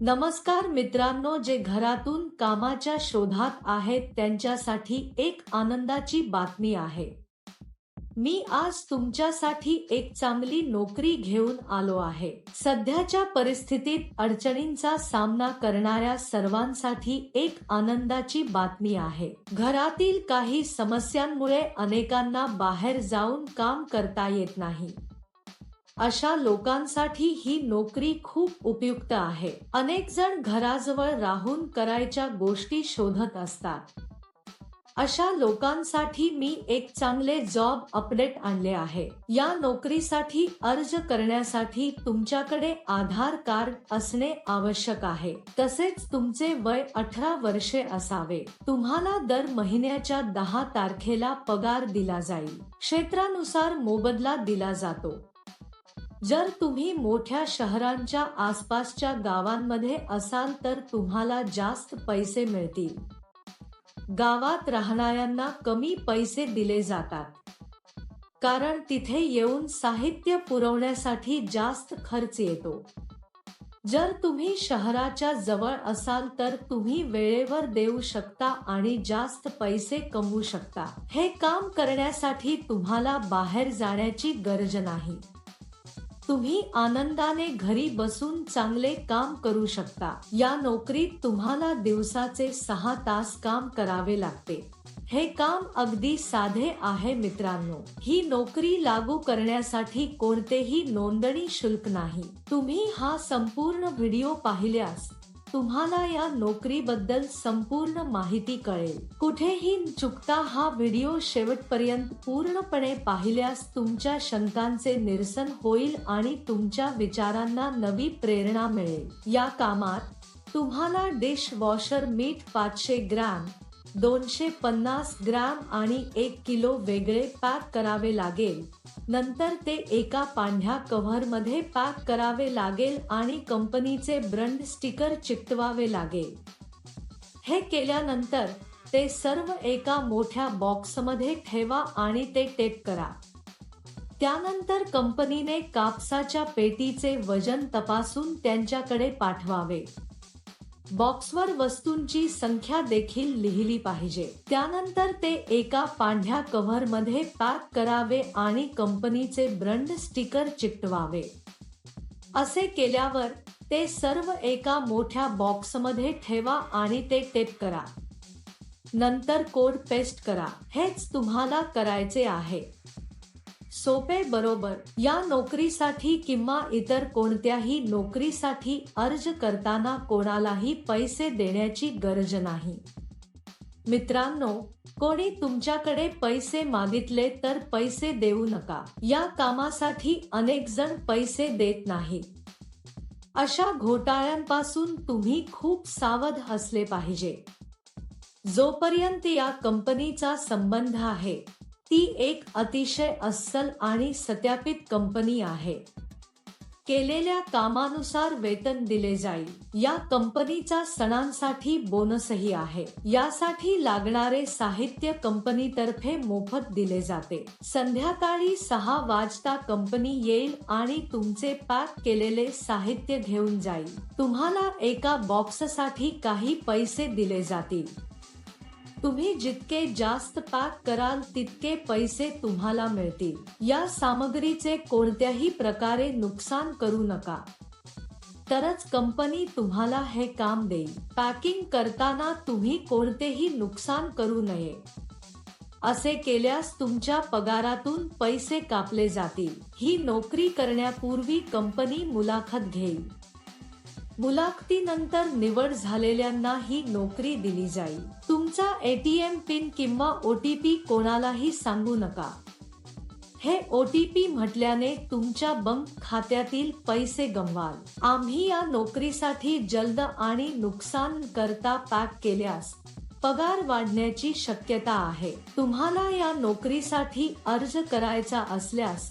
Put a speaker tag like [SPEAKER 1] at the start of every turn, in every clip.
[SPEAKER 1] नमस्कार मित्रांनो जे घरातून कामाच्या शोधात आहेत त्यांच्यासाठी एक आनंदाची बातमी आहे. मी आज तुमच्यासाठी एक चांगली नोकरी घेऊन आलो आहे. सध्याच्या परिस्थितीत अडचणींचा सामना करणाऱ्या सर्वांसाठी एक आनंदाची बातमी आहे. घरातील काही समस्यांमुळे अनेकांना बाहेर जाऊन काम करता येत नाही. अशा लोकांसाठी ही नोकरी खूप उपयुक्त आहे. अनेक जण घराजवळ राहून करायच्या गोष्टी शोधत असतात. अशा लोकांसाठी मी एक चांगले जॉब अपडेट आणले आहे. या नोकरीसाठी अर्ज करण्यासाठी तुमच्याकडे आधार कार्ड असणे आवश्यक आहे. तसेच तुमचे वय अठरा वर्षे असावे. तुम्हाला दर महिन्याच्या दहा तारखेला पगार दिला जाईल. क्षेत्रानुसार मोबदला दिला जातो. जर तुम्ही मोठ्या शहरांच्या आसपासच्या गावांमध्ये असाल तर तुम्हाला जास्त पैसे मिळतील. गावात राहणाऱ्यांना कमी पैसे दिले जातात. कारण तिथे येऊन साहित्य पुरवण्यासाठी जास्त खर्च येतो. जर तुम्ही शहराच्या जवळ असाल तर तुम्ही वेळेवर देऊ शकता आणि जास्त पैसे कमवू शकता. हे काम करण्यासाठी तुम्हाला बाहेर जाण्याची गरज नाही. तुम्ही आनंदाने घरी बसून चांगले काम करू शकता. या नोकरीत तुम्हाला दिवसाचे सहा तास काम करावे लागते. हे काम अगदी साधे आहे मित्रांनो. ही नोकरी लागू करण्यासाठी कोणतेही नोंदणी शुल्क नाही. तुम्ही हा संपूर्ण व्हिडिओ पाहिल्यास तुम्हाला या नोकरीबद्दल संपूर्ण माहिती कळेल. कुठेही चुकता हा व्हिडिओ शेवटपर्यंत पूर्णपणे पाहिल्यास तुमच्या शंकांचे निरसन होईल आणि तुमच्या विचारांना नवी प्रेरणा मिळेल. या कामात तुम्हाला डिश वॉशर मीठ पाचशे ग्रॅम दोनशे पन्नास ग्रॅम आणि एक किलो वेगळे पॅक करावे लागेल. नंतर ते एका पांढ्या कव्हरमध्ये पॅक करावे लागेल आणि कंपनीचे ब्रँड स्टिकर चिकटवावे लागेल. हे केल्यानंतर ते सर्व एका मोठ्या बॉक्समध्ये ठेवा आणि ते टेप करा. त्यानंतर कंपनीने कापसाच्या पेटीचे वजन तपासून त्यांच्याकडे पाठवावे. बॉक्सवर वस्तूंची संख्या देखील लिहिली पाहिजे. त्यानंतर ते एका पांढ्या कव्हरमध्ये पॅक करावे आणि कंपनीचे ब्रँड स्टिकर चिकटवावे. असे केल्यावर ते सर्व एका मोठ्या बॉक्समध्ये ठेवा आणि ते टेप करा. नंतर कोड पेस्ट करा. हेच तुम्हाला करायचे आहे. सोपे बरोबर. या नोकरीसाठी किंवा इतर कोणत्याही नोकरीसाठी अर्ज करताना कोणालाही पैसे देण्याची गरज नाही. मित्रांनो कोणी तुमच्याकडे पैसे मागितले तर पैसे देऊ नका. या कामासाठी अनेक जण पैसे देत नाही. अशा घोटाळ्यांपासून तुम्ही खूप सावध असले पाहिजे. जोपर्यंत या कंपनीचा संबंध आहे ती एक अतिशय अस्सल आणि सत्यापित कंपनी आहे. केलेल्या कामानुसार वेतन दिले जाईल. या कंपनीचा सणांसाठी बोनसही आहे. यासाठी लागणारे साहित्य कंपनीतर्फे मोफत दिले जाते. संध्याकाळी सहा वाजता कंपनी येईल आणि तुमचे पॅक केलेले साहित्य घेऊन जाईल. तुम्हाला एका बॉक्ससाठी काही पैसे दिले जातील. तुम्ही जितके जास्त पॅक कराल तितके पैसे तुम्हाला मिळतील. या सामग्रीचे कोणत्याही प्रकारे नुकसान करू नका. तरच कंपनी तुम्हाला हे काम देईल. पॅकिंग करताना तुम्ही कोणतेही नुकसान करू नये. असे केल्यास तुमच्या पगारातून पैसे कापले जातील. ही नोकरी करण्यापूर्वी कंपनी मुलाखत घेईल. मुलाखतीनंतर निवड झालेल्यांना ही नोकरी दिली जाईल. तुमचा एटीएम पिन किंवा ओ टी पी कोणालाही सांगू नका. हे ओ टी पी म्हटल्याने तुमच्या बँक खात्यातील पैसे गमवाल. आम्ही या नोकरीसाठी जलद आणि नुकसान करता पॅक केल्यास पगार वाढण्याची शक्यता आहे. तुम्हाला या नोकरीसाठी अर्ज करायचा असल्यास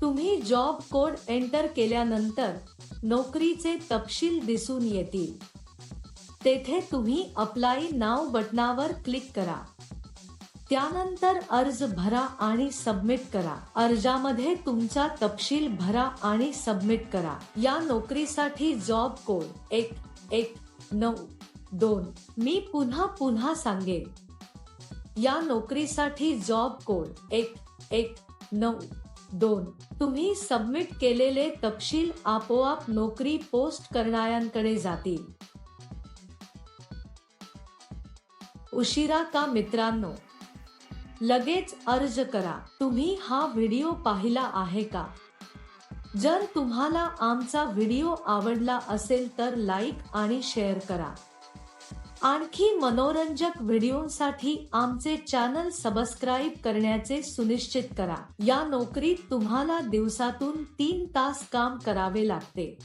[SPEAKER 1] तुम्ही जॉब कोड एंटर केल्यानंतर नोकरीचे तपशील दिसून येतील. तेथे तुम्ही अप्लाय नाव बटनावर क्लिक करा. त्यानंतर अर्ज भरा आणि सबमिट करा. अर्जामध्ये तुमचा तपशील भरा आणि सबमिट करा. या नोकरीसाठी जॉब कोड एक एक नऊ दोन. मी पुन्हा पुन्हा सांगेन. या नोकरीसाठी जॉब कोड एक एक नऊ दोन. तुम्ही सबमिट केलेले तपशील आपोआप नोकरी पोस्ट करणाऱ्यांकडे जातील. उशिरा का मित्रांनो? लगेच अर्ज करा. तुम्ही हा व्हिडिओ पाहिला आहे का? जर तुम्हाला आमचा व्हिडिओ आवडला असेल तर लाईक आणि शेअर करा. आणखी मनोरंजक व्हिडिओसाठी आमचे चॅनल सबस्क्राईब करण्याचे सुनिश्चित करा. या नोकरीत तुम्हाला दिवसातून तीन तास काम करावे लागते.